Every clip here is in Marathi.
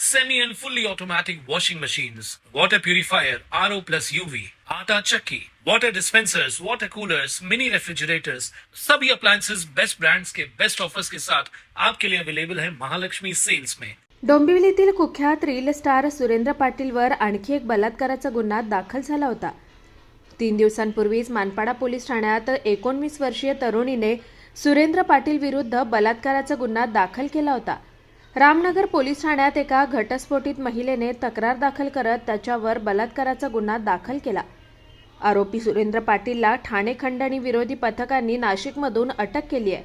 semi and fully automatic washing machines, water purifier, RO plus UV, आटा चक्की, water dispensers, water coolers, mini refrigerators, सभी appliances बेस्ट ब्रांड्स के बेस्ट ऑफर्स के साथ आपके लिए अवेलेबल है महालक्ष्मी सेल्स में। डोंबिवलीतील कुख्यात रील स्टार सुरेंद्र पाटीलवर आणखी एक बलात्काराचा गुन्हा दाखल झाला होता. तीन दिवसांपूर्वीच मानपाडा पोलीस ठाण्यात एकोणवीस वर्षीय तरुणीने सुरेंद्र पाटील विरुद्ध बलात्काराचा गुन्हा दाखल केला होता. रामनगर पोलीस ठाण्यात एका घटस्फोटित महिलेने तक्रार दाखल करत त्याच्यावर बलात्काराचा गुन्हा दाखल केला. आरोपी सुरेंद्र पाटीलला ठाणे खंडणी विरोधी पथकांनी नाशिकमधून अटक केली आहे.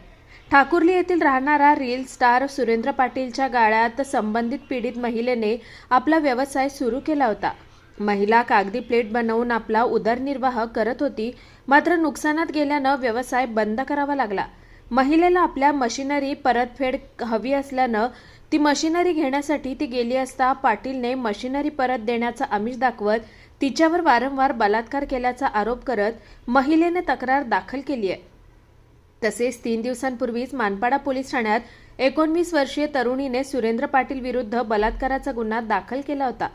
ठाकुर्ली येथील राहणारा रील स्टार सुरेंद्र पाटीलच्या गाळ्यात संबंधित पीडित महिलेने आपला व्यवसाय सुरू केला होता. महिला कागदी प्लेट बनवून आपला उदरनिर्वाह करत होती मात्र नुकसानात गेल्यानं व्यवसाय बंद करावा लागला. महिलेला आपल्या मशिनरी परतफेड हवी असल्यानं ती मशिनरी घेण्यासाठी ती गेली असता पाटीलने मशिनरी परत देण्याचा आमिष दाखवत तिच्यावर वारंवार बलात्कार केल्याचा आरोप करत महिलेने तक्रार दाखल केली आहे. तसेच तीन दिवसांपूर्वीच मानपाडा पोलीस ठाण्यात एकोणवीस वर्षीय तरुणीने सुरेंद्र पाटील विरुद्ध बलात्काराचा गुन्हा दाखल केला होता.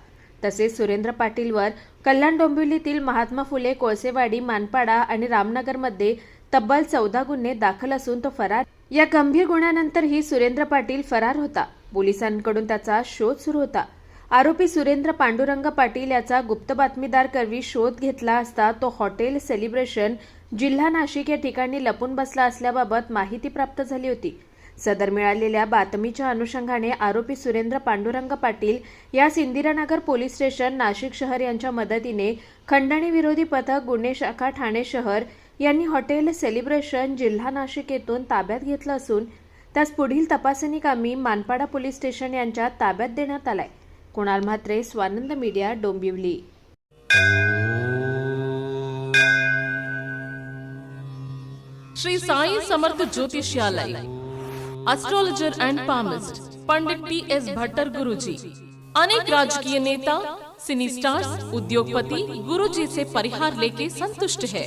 तसेच सुरेंद्र पाटीलवर कल्याण डोंबिवलीतील महात्मा फुले कोळसेवाडी मानपाडा आणि रामनगरमध्ये तब्बल चौदा गुन्हे दाखल असून तो फरार. या गंभीर गुन्ह्यानंतरही सुरेंद्र पाटील फरार होता. पोलिसांकडून त्याचा शोध सुरू होता. आरोपी सुरेंद्र पांडुरंग पाटील याचा गुप्त बातमीदार करवी शोध घेतला असता तो हॉटेल सेलिब्रेशन जिल्हा नाशिक या ठिकाणी लपून बसला असल्याबाबत माहिती प्राप्त झाली होती. सदर मिळालेल्या बातमीच्या अनुषंगाने आरोपी सुरेंद्र पांडुरंग पाटील यास इंदिरानगर पोलीस स्टेशन नाशिक शहर यांच्या मदतीने खंडणी विरोधी पथक गुन्हे शाखा ठाणे शहर यांनी हॉटेल सेलिब्रेशन जिल्हा नाशिक येथून ताब्यात घेतलं असून त्यास पुढील तपासणी कामी मानपाडा पोलीस स्टेशन यांच्या ताब्यात देण्यात आलाय. Kunal Mhatre Swanand media Dombivli. Shri Sai Samarth ज्योतिषालय astrologer and palmist Pandit T S Bhattar Guruji अनेक राजकीय नेता सिनी स्टार्स उद्योगपति गुरुजी से परिहार लेके संतुष्ट है।